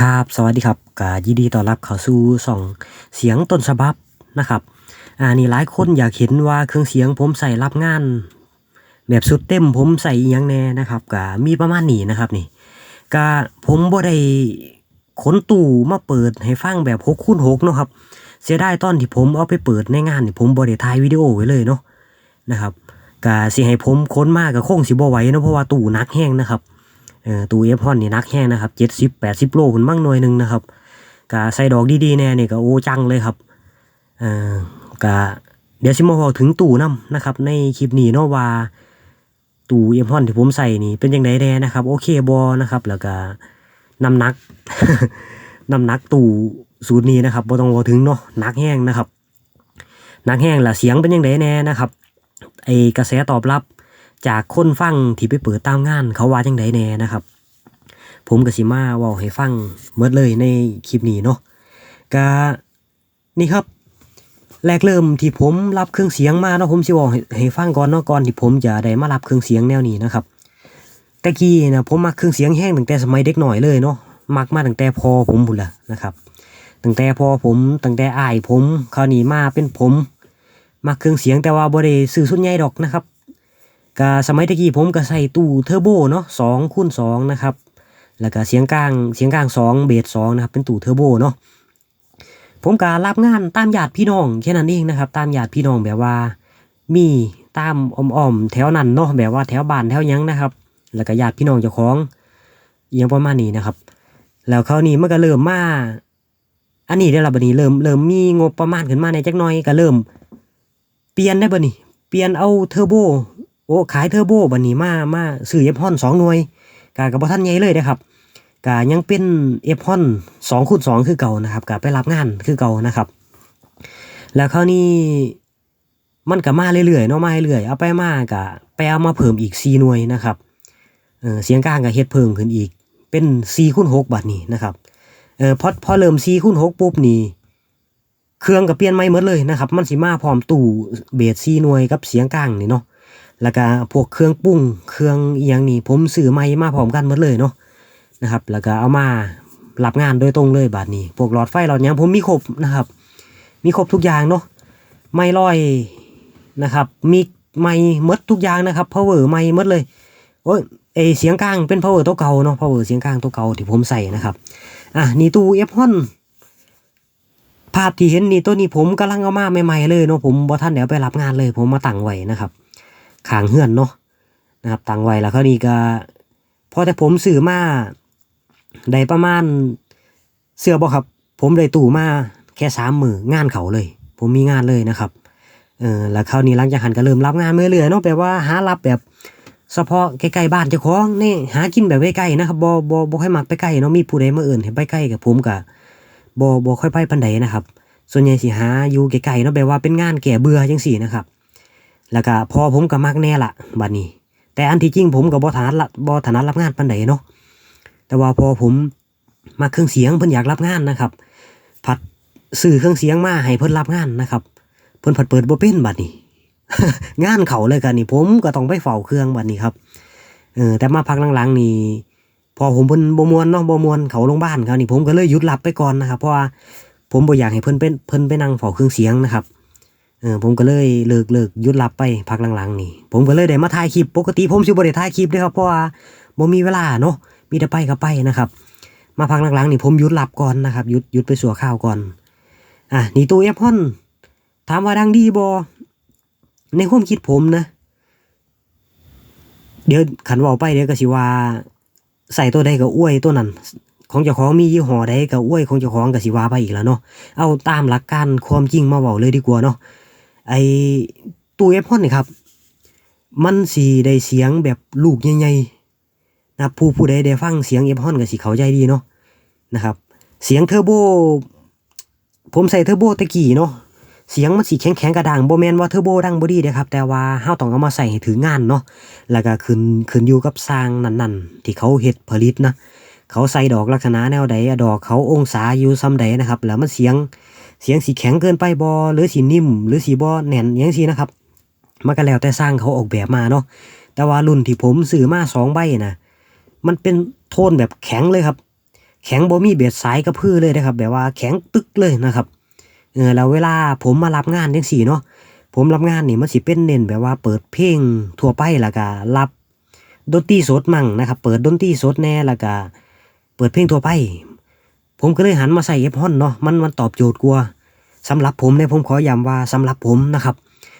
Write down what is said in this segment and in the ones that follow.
ครับ สวัสดีครับกายินดีต้อนรับเข้าสู่ส่องเสียงต้นฉบับนะครับอ่านี่หลายคนอยากเห็นว่าเครื่องเสียงผมใส่รับงาน แบบสุดเต็มผมใส่ยังแน่นะครับก็มีประมาณนี้นะครับนี่ก็ผมบ่ได้ขนตู้มาเปิดให้ฟังแบบ6คูณ6เนาะครับ เสียดายตอนที่ผมเอาไปเปิดในงานนี่ผมบ่ได้ถ่ายวิดีโอไว้เลยเนาะนะครับก็สิให้ผมค้นมากก็คงสิบ่ไหวเนาะเพราะว่าตู้นักแห้งนะครับ ตู้เอฟฮอนนี่นักแห้งนะครับเจ็ดสิบแปดสิบโลขึ้นมั่งหน่วยหนึ่งนะครับกะใส่ดอกดีๆแน่นี่ก็โอ้จังเลยครับอ่อกะเดี๋ยวสิมาบอกถึงตู้น้ำนะครับ ในคลิปนี้เนาะว่าตู้เอฟฮอนที่ผมใส่นี่เป็นยังไงแน่นะครับ โอเคบอนะครับแล้วก็น้ำหนักน้ำหนักตู้สูตรนี้นะครับบ่ต้องบอกถึงเนาะนักแห้งนะครับนักแห้งละเสียงเป็นยังไงแน่นะครับไอกระแสตอบรับ จากคนฟังที่ไปเปิดตามงาน เขาว่าจังไดแน่นะครับ ผมกับสิมาว่าให้ฟังเมื่อเลยในคลิปนี้เนาะก็นี่ครับ แรกเริ่มที่ผมรับเครื่องเสียงมาเนาะผมสิบอกให้ให้ฟังก่อนเนาะก่อนที่ผมจะได้มารับเครื่องเสียงแนวนี้นะครับแต่กี้นะผมมักเครื่องเสียงแห้งตั้งแต่สมัยเด็กหน่อยเลยเนาะมักมาตั้งแต่พอผมบุญละนะครับตั้งแต่พอผมตั้งแต่อายผมคราวนี้มาเป็นผมมักเครื่องเสียงแต่ว่าบ่ได้ซื้อสุดใหญ่ดอกนะครับ ก็สมัยตะกี้ผมก็ใส่ตู้เทอร์โบเนาะสองคูณสองนะครับ แล้วก็เสียงกลางเสียงกลางสองเบสสองนะครับ เป็นตู้เทอร์โบเนาะผมก็รับงานตามญาติพี่น้องแค่นั้นเองนะครับ ตามญาติพี่น้องแบบว่า มีตามอ้อมๆแถวนั้นเนาะแบบว่าแถวบ้านแถวยังนะครับ แล้วก็ญาติพี่น้องเจ้าของอหยังประมาณนี้นะครับ แล้วคราวนี้มันก็เริ่มมาอันนี้ได้ละบัดนี้เริ่มเริ่มมีงบประมาณขึ้นมาในจักน่อยก็เริ่ม เปลี่ยนได้บัดนี้ เปลี่ยนเอาเทอร์โบ โอ้ขายเทอร์โบบัดนี้มามาซื้อเอฟฮอนสองหน่วยกากับบ่ทันใหญ่เลยนะครับกายังเป็นเอฟฮอนสองคูณสองคือเก่านะครับกาไปรับงานคือเก่านะครับ แล้วคราวนี้มันก็มาเรื่อยๆเนาะมาเรื่อยเอาไปมากะไปเอามาเพิ่มอีก4หน่วยนะครับเออเสียงกลางก็เฮ็ดเพิ่มขึ้นอีกเป็น4คูณ6บัดนี้นะครับเออพอพอเริ่ม4คูณ6ปุ๊บนี่เครื่องก็เปลี่ยนใหม่หมดเลยนะครับ มันสิมาพร้อมตู้เบส4หน่วยกับเสียงกลางนี่เนาะ แล้วก็พวกเครื่องปรุงเครื่องอย่างนี้ผมซื้อใหม่มาพร้อมกันหมดเลยเนาะนะครับ แล้วก็เอามารับงานโดยตรงเลยบาดนี้ พวกหลอดไฟหลอดยังผมมีครบนะครับ มีครบทุกอย่างเนาะไม่ลอยนะครับ มีไม่มดทุกอย่างนะครับ power ไม่มดเลยโอ้ยเอเสียงกลางเป็น power ตัวเก่าเนาะ power เสียงกลางตัวเก่าที่ผมใส่นะครับอะนี่ตู้เอฟฮอนภาพที่เห็นนี่ตัวนี้ผมกำลังเอามาใหม่ๆเลยเนาะผมบ่ทันเดี๋ยวไปรับงานเลย ผมมาตั้งไว้นะครับ ขางเฮือนเนาะนะครับตังไว้แล้วคราวนี้ก็พอแต่ผมซื้อมาได้ประมาณเสื้อบ่ครับ ผมได้ตู้มาแค่สามมืองานเขาเลย ผมมีงานเลยนะครับเออแล้วคราวนี้หลังจากหันก็เริ่มรับงานเมื่อเรื่อยเนาะแปลว่าหารับแบบเฉพาะใกล้ๆบ้านเจ้าของนี่หากินแบบใกล้ๆนะครับบ่บ่บ่ค่อยมักไปใกล้เนาะมีผู้ใดมาเอื่นให้ไปใกล้กับผมก็บ่บ่ค่อยไปปานใดนะครับ ส่วนใหญ่สิหาอยู่ไกลๆเนาะแปลว่าเป็นงานแก่เบื่อจังซี่นะครับ แล้วก็พอผมก็มักแน่ละบัดนี้ แต่อันที่จริงผมก็บ่ถนัดละบ่ถนัดรับงานปานใดเนาะแต่ว่าพอผมมาเครื่องเสียงเพิ่นอยากรับงานนะครับผัดซื้อเครื่องเสียงมาให้เพิ่นรับงานนะครับ เพิ่นผัดเปิดบ่เป็นบัดนี้ งานเขาเลยกันนี่ผมก็ต้องไปเฝ้าเครื่องบัดนี้ครับเออแต่มาพักหลังๆนี่พอผมเพิ่นบ่มวนเนาะบ่มวนเขาโรงพยาบาลเขานี่ผมก็เลยหยุดรับไปก่อนนะครับเพราะว่าผมบ่อยากให้เพิ่นเป็นเพิ่นไปนั่งเฝ้าเครื่องเสียงนะครับ เออผมก็เลยเลิกเลิกหยุดรับไปพักหลังๆ นี่ ผมก็เลยได้มาถ่ายคลิปปกติผมสิบ่ได้ถ่ายคลิปด้อครับเพราะว่าบ่มีเวลาเนาะมีแต่ไปก็ไปนะครับ มาพักหลังๆนี่ผมหยุดรับก่อนนะครับหยุดหยุดไปสัวข้าวก่อนอะนี่ตู้เอฟฮอนถามว่าดังดีบ่ในความคิดผมนะ เดี๋ยวขันว่าไปเดี๋ยวก็สิว่า ใส่ตัวใดก็อ้วยตัวนั้น ของเจ้าของมียี่ห้อใดก็อ้วยของเจ้าของก็สิว่าไปอีกแล้วเนาะเอาตามหลักการความจริงมาเว้าเลยดีกว่าเนาะ ไอตู้เอฟฮอนนี่ครับ มันสีได้เสียงแบบลูกใหญ่ๆนะผู้ผู้ใดได้ฟังเสียงเอฟฮอนก็สิเข้าใจดีเนาะนะครับ เสียงเทอร์โบ ผมใส่เทอร์โบตะกี้เนาะเสียงมันสีแข็งๆกระดังโบแมนว่าเทอร์โบดังบอดี้เด้ครับ แต่ว่าเฮาต้องเอามาใส่ให้ถึงงานเนาะแล้วก็ขึ้นขึ้นอยู่กับสร้างนั้นๆ ที่เขาเฮ็ดผลิตนะเขาใส่ดอกลักษณะแนวใดดอกเขาองศาอยู่ซ้ำใดนะครับ แล้วมันเสียง เสียงสีแข็งเกินไปบอหรือสีนิ่ม หรือสีบอแน่นอย่างสีนะครับมันก็แล้วแต่สร้างเขาออกแบบมาเนาะแต่ว่ารุ่นที่ผมซื้อมาสองใบนะมันเป็นโทนแบบแข็งเลยครับ แข็งบ่มีเบ็ดสายกระพือเลยนะครับ แบบว่าแข็งตึกเลยนะครับเออแล้วเวลาผมมารับงานจังซี่เนาะผมรับงานนี่มันสิเป็นเน้นแบบว่าเปิดเพลงทั่วไปแล้วก็รับดนตรีสดมั่งนะครับ เปิดดนตรีสดแน่แล้วก็เปิดเพลงทั่วไป ผมก็เลยหันมาใส่เอฟฮอนเนาะมันมันตอบโจทย์กว่าสำหรับผมเนี่ยผมขอย้ำว่าสำหรับผมนะครับ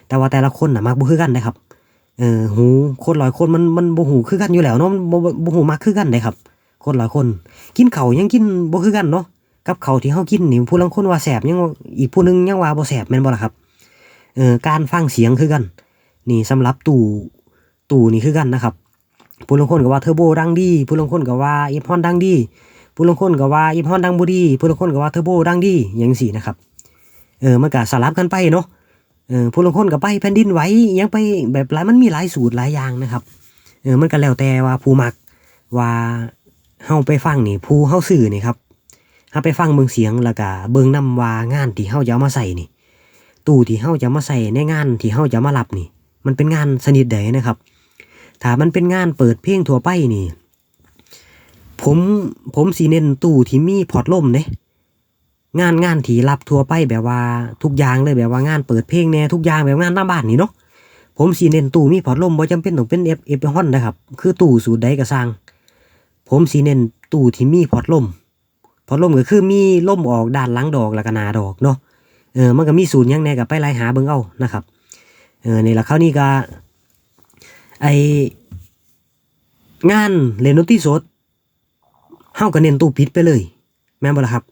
แต่ว่าแต่ละคนนะมักบ่คือกันนะครับเออหูคนหลายคนมันมันบ่หูคือกันอยู่แล้วเนาะมันบ่บ่บ่หูมักคือกันเลยครับ คนหลายคน กินเข้ายังกินบ่คือกันเนาะกับเข้าที่เฮากินนี่ผู้ลางคนว่าแสบยังอีกผู้หนึงยังว่าบ่แสบแม่นบ่ล่ะครับเออการฟังเสียงคือกัน นี่สำหรับตู้ตู้นี่คือกันนะครับผู้ลางคนก็ว่าเทอร์โบดังดีผู้ลางคนก็ว่าเอฟฮอนดังดี ผู้ลงคนก็ว่าอฟฮอนดังบ่ดีผู้ลงคนก็ว่าเทอร์โบดังดีอย่างซี่นะครับเออมันก็สลับกันไปเนาะเออผู้ลงคนก็ไปแผ่นดินไหวยังไปแบบหลายมันมีหลายสูตรหลายอย่างนะครับเออมันก็แล้วแต่ว่าผู้มักว่าเฮาไปฟังนี่ผู้เฮาซื้อนี่ครับเฮาไปฟังเบิ่งเสียงแล้วก็เบิ่งนํว่างานที่เฮาจะเอมาใส่นี่ ตู้ที่เฮาจะมาใส่ในงานที่เฮาจะมารับนี่ มันเป็นงานชนิดใดนะครับถ้ามันเป็นงานเปิดเพลงทั่วไปนี่ ผมผมสิเน้นตู้ที่มีพอร์ตลมเด้งานงานที่รับทั่วไปแบบว่าทุกอย่างเลยแบบว่างานเปิดเพลงแน่ทุกอย่างแบบงานหน้าบ้านนี่เนาะผมสีเน้นตู้มีพอร์ตลมบ่จำเป็นต้องเป็นเอฟเอฟฮอนนะครับ คือตู้สูตรใดก็สร้าง ผมสีเน้นตู้ที่มีพอร์ตลมพอร์ตลมก็คือมีลมออกด้านหลังดอกแล้วก็นาดอกเนาะเออมันก็มีสูตรยังแน่ก็ไปไล่หาเบิ่งเอานะครับเออในละคราวนี้ก็ไองานเล่นดนตรีสด เฮาก็เน้นตู้ปิดไปเลย แม่นบ่ล่ะครับ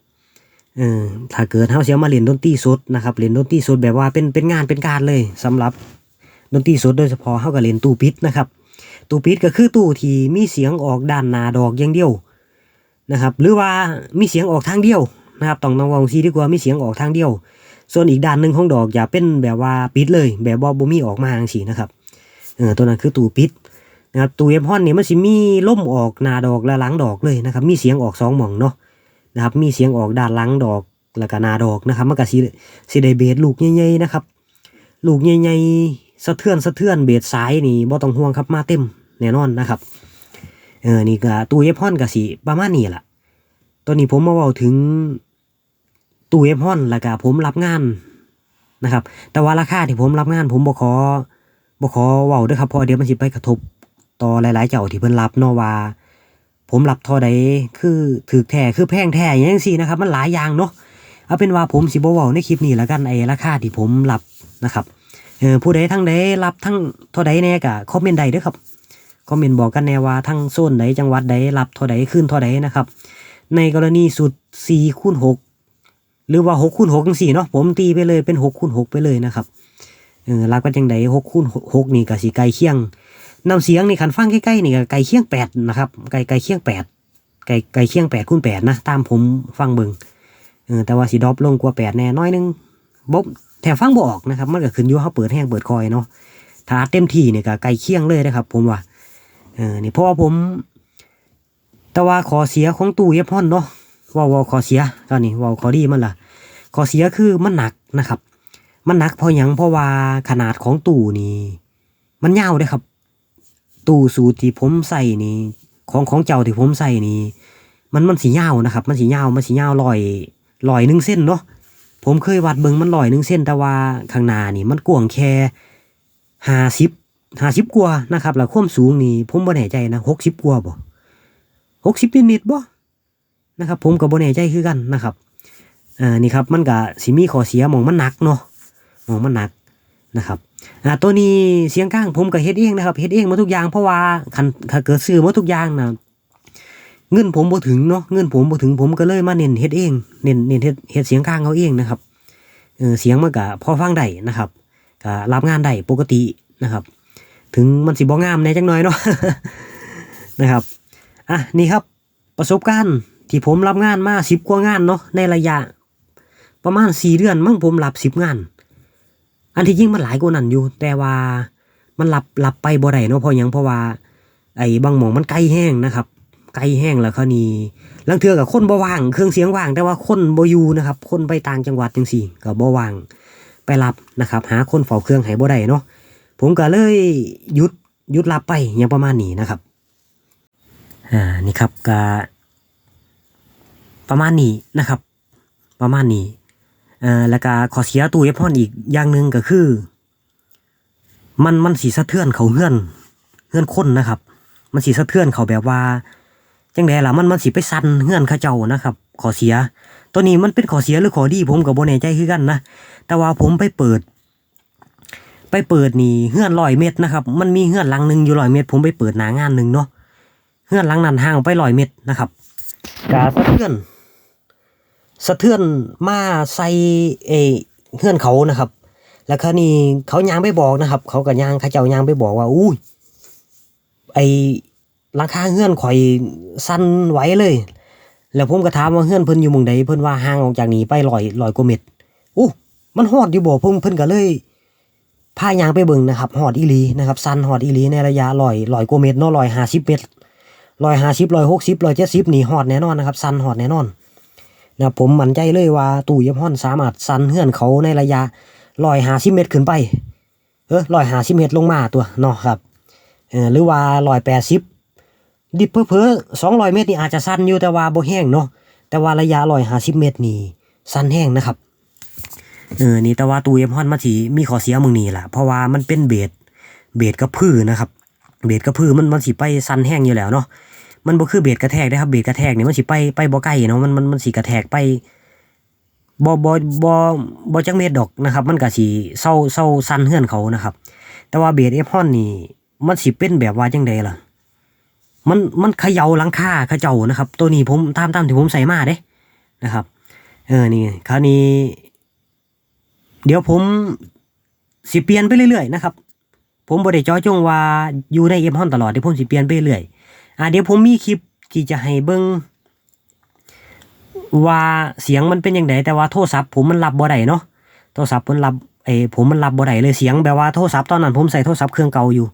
เออถ้าเกิดเฮาเสิเอามาเล่นดนตรีสดนะครับเล่นดนตรีสดแบบว่าเป็นเป็นงานเป็นการเลยสำหรับดนตรีสดโดยเฉพาะเฮาก็เล่นตู้ปิดนะครับ ตู้ปิดก็คือตู้ที่มีเสียงออกด้านหน้าดอกอย่างเดียวนะครับ หรือว่ามีเสียงออกทางเดียวนะครับต้องต้องวางซีดีกว่ามีเสียงออกทางเดียว ส่วนอีกด้านหนึ่งของดอกอย่าเป็นแบบว่าปิดเลย แบบว่าบ่มีออกมาจังซีนะครับเออตัวนั้นคือตู้ปิด นะครับตูเอฟฮอนนี่มันสิมีลมออกหน้าดอกและหลังดอกเลยนะครับ มีเสียงออกสองหม่องเนาะนะครับ มีเสียงออกด้านหลังดอกแล้วก็หนาดอกนะครับ มันก็สิสิได้เบสลูกใหญ่ๆนะครับ ลูกใหญ่ๆสะเทือนสะเทือนเบสซ้ายนี่บ่ต้องห่วงครับมาเต็มแน่นอนนะครับเออนี่ก็ตู้เอฟฮอนก็สิประมาณนี้แหละตอนนี้ผมมาเว้าถึงตู้เอฟฮอนแล้วก็ผมรับงานนะครับ แต่ว่าราคาที่ผมรับงาน ผมบ่ขอบ่ขอเว้าด้อครับเพราะเดี๋ยวมันสิไปกระทบ ต่อหลายๆ เจ้าที่เพิ่นรับเนาะว่า ผมรับเท่าใดคือถือแท้คือแพงแท้อย่างจังซี่นะครับ มันหลายอย่างเนาะเอาเป็นว่าผมสิบ่เว้าในคลิปนี้ละกันไอ้ราคาที่ผมรับนะครับเออผู้ใดทั้งใดรับทั้งเท่าใดแน่ก็คอมเมนต์ใดเด้อครับคอมเมนต์บอกกันแน่ว่าทั้งโซนใดจังหวัดใดรับเท่าใดขึ้นเท่าใดนะครับ ในกรณีสุด4คูณ6หรือว่า6คูณ6จังซี่เนาะผมตีไปเลยเป็น6คูณ6ไปเลยนะครับเออรับกันจังใด6คูณ6นี่ก็สิใกล้เคียง น้ำเสียงนี่คันฟังใกล้ๆนี่ก็ไก่เคียงแปดนะครับไก่ไก่เคียงแปดไก่ไก่เคียงแปดคูณแปดนะตามผมฟังเบิงเออแต่ว่าสีดรอปลงกว่าแปดแน่น้อยนึงบบแถมฟังบ่ออกนะครับมันก็ขึ้นอยู่เขาเปิดแห้งเปิดคอยเนาะถ้าดเต็มที่เนี่ยก็ไก่เคียงเลยนะครับ ผมว่าเออนี่เพราะว่าผม แต่ว่าขอเสียของตู้เอฟฮอนเนาะว่าวาขอเสียตอนนี้ว่าขอดีมันล่ะขอเสียคือมันหนักนะครับ มันหนักเพราะยังเพราะว่าขนาดของตู้นี่มันยาวเด้ครับ ตู้สูตรที่ผมใส่นี่ของของเจ้าที่ผมใส่นี่มันมันสียานะครับ มันสียามันสียาลอยลอยหนึ่งเส้นเนาะผมเคยวัดเบิงมันลอยหนึ่งเส้นแต่ว่าข้างหน้านี่มันกว้างแค่ห้าสิบห้าสิบกว่านะครับแล้วความสูงนี่ผมบ่แน่ใจนะหกสิบกว่าบ่หกสิบนิดๆบ่นะครับผมก็บ่แน่ใจคือกันนะครับอ่านี่ครับมันก็สิมีข้อเสียมองมันหนักเนาะมองมันหนักนะครับ อ่าตัวนี้เสียงก้างผมก็เฮ็ดเองนะครับเฮ็ดเองมาทุกอย่างเพราะว่าคันถ้าเกิดซื้อมาทุกอย่างนะเงินผมบ่ถึงเนาะเงินผมบ่ถึงผมก็เลยมาเน้นเฮ็ดเองเน้นเน้นเฮ็ดเฮ็ดเสียงก้างเอาเองนะครับเออเสียงมันก็พอฟังได้นะครับก็รับงานได้ปกตินะครับ ถึงมันสิบ่งามแน่จังหน่อยเนาะนะครับอะนี่ครับประสบการณ์ที่ผมรับงานมา10กว่างานเนาะในระยะ ประมาณ4เดือนมั้งผมรับ10งาน อันที่จริงมันหลายกว่านั้นอยู่ แต่ว่ามันหลับหลับไปบ่ได้เนาะเพราะหยังเพราะว่า ไอ้บางหมองมันไกลแห้งนะครับไกลแห้งแล้วครานี้ลังเทือกับคนบ่ว่าง เครื่องเสียงว่าง แต่ว่าคนบ่อยู่นะครับ คนไปต่างจังหวัดจังซี่ก็บ่ว่างไปรับนะครับ หาคนเฝ้าเครื่องให้บ่ได้เนาะผมก็เลยหยุดหยุดรับไปอย่างประมาณนี้นะครับอ่านี่ครับก็ประมาณนี้นะครับ ประมาณนี้ อ่อแล้วก็ขอเสียตู้เอฟพอนอีกอย่างหนึ่งก็คือ มันมันสีสะเทือนเขาเฮือนเฮือนคนนะครับ มันสีสะเทือนเขาแบบว่าจังไดล่ะมันมันสีไปสั่นเฮือนเขาเจ้านะครับขอเสีย ตัวนี้มันเป็นขอเสียหรือขอดีผมกับโบแน่ใจคือกันนะแต่ว่าผมไปเปิด ไปเปิดนี่เฮือนลอยเม็ดนะครับ มันมีเฮือนหลังหนึ่งอยู่ลอยเม็ดผมไปเปิดหนางานหนึ่งเนาะเฮือนหลังนั้นห่างไปลอยเม็ดนะครับกาสะเทือน สะเทือนมาใส่เอเฮือนเขานะครับ แล้วคราวนี้เขายางไปบอกนะครับ เขากับยางเขาเจ้ายางไปบอกว่าอุ้ยไอราคาเฮือนข่อยสั้นไหวเลย แล้วผมก็ถามว่าเฮือนเพิ่นอยู่มุงใดเพิ่นว่าห่างออกจากนี้ไปลอยลอยกว่าเม็ดอู้มันฮอดอยู่บ่เพิ่นเพิ่นก็เลยพายางไปเบิ่งนะครับฮอดอีลีนะครับสั้นฮอดอีลีในระยะลอยลอยกว่าเม็ดเนาะลอยห้าสิบเม็ดลอยห้าสิบลอยหกสิบลอยเจ็ดสิบหนี่ฮอดแน่นอนนะครับสั้นฮอดแน่นอน นะผมมั่นใจเลยว่าตู้เย็บฮ้อนสามารถซันเฮือนเขาในระยะร้อยหาสิเมตรขึ้นไป เออร้อยหาสิเมตรลงมาตัวเนาะครับเออหรือว่าร้อยแปดสิบดิบเพอๆสองร้อยเมตรนี่อาจจะสั้นอยู่แต่ว่าบ่แห้งเนาะแต่ว่าระยะร้อยหาสิเมตรนี่สั้นแห้งนะครับเออนี่แต่ว่าตู้เย็บฮ้อนมันสิมีข้อเสียมึงนี่แหละเพราะว่ามันเป็นเบสเบสกับพืชนะครับ เบสกับพืชมันมันสิไปสั้นแห้งอยู่แล้วเนาะ มันบ่คือเบสกระแทกนะครับเบสกระแทกนี่มันสิไปไปบ่ใกล้เนาะมันมันมันสิกระแทกไปบ่บ่บ่บ่จักเม็ดดอกนะครับ มันก็สิเศร้าเศร้าสั่นเฮือนเขานะครับ แต่ว่าเบสเอฟฮอนนี่ มันสิเป็นแบบว่าจังไดล่ะ มันมันเขย่าหลังคาเขาเจ้านะครับ ตัวนี้ผมตามตามที่ผมใส่มาเด้นะครับ เออนี่คราวนี้ เดี๋ยวผมสิเปลี่ยนไปเรื่อยๆนะครับ ผมบ่ได้จ่อจงว่าอยู่ในเอฟฮอนตลอดเดี๋ยวผมสิเปลี่ยนไปเรื่อย อ่าเดี๋ยวผมมีคลิปที่จะให้เบิ้งว่าเสียงมันเป็นยังไงแต่ว่าโทรศัพท์ผมมันรับบ่ได้เนาะโทรศัพท์มันรับเอ้ผมมันรับบ่ได้เลยเสียงแบบว่าโทรศัพท์ตอนนั้นผมใส่โทรศัพท์เครื่องเก่าอยู่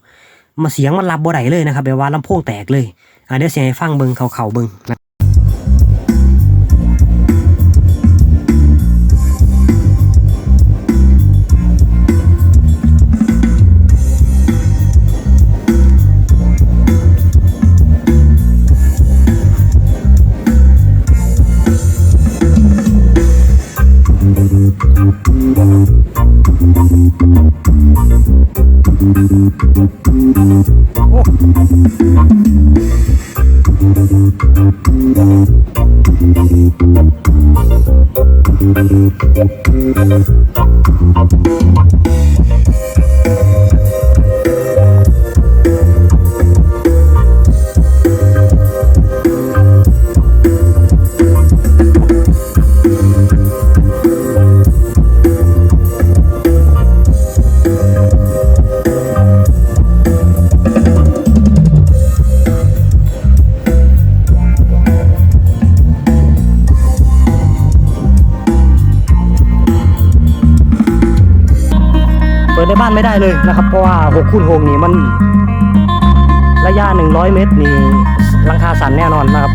มาเสียงมันรับบ่ได้เลยนะครับแบบว่าลำโพงแตกเลยอ่าเดี๋ยวเสียงให้ฟังเบิ้งเขาๆเบิ้ง ไม่ได้เลยนะครับเพราะว่า6คูณ6นี่มันระยะ 100 เมตรนี่หลังคาสั่นแน่นอนนะครับ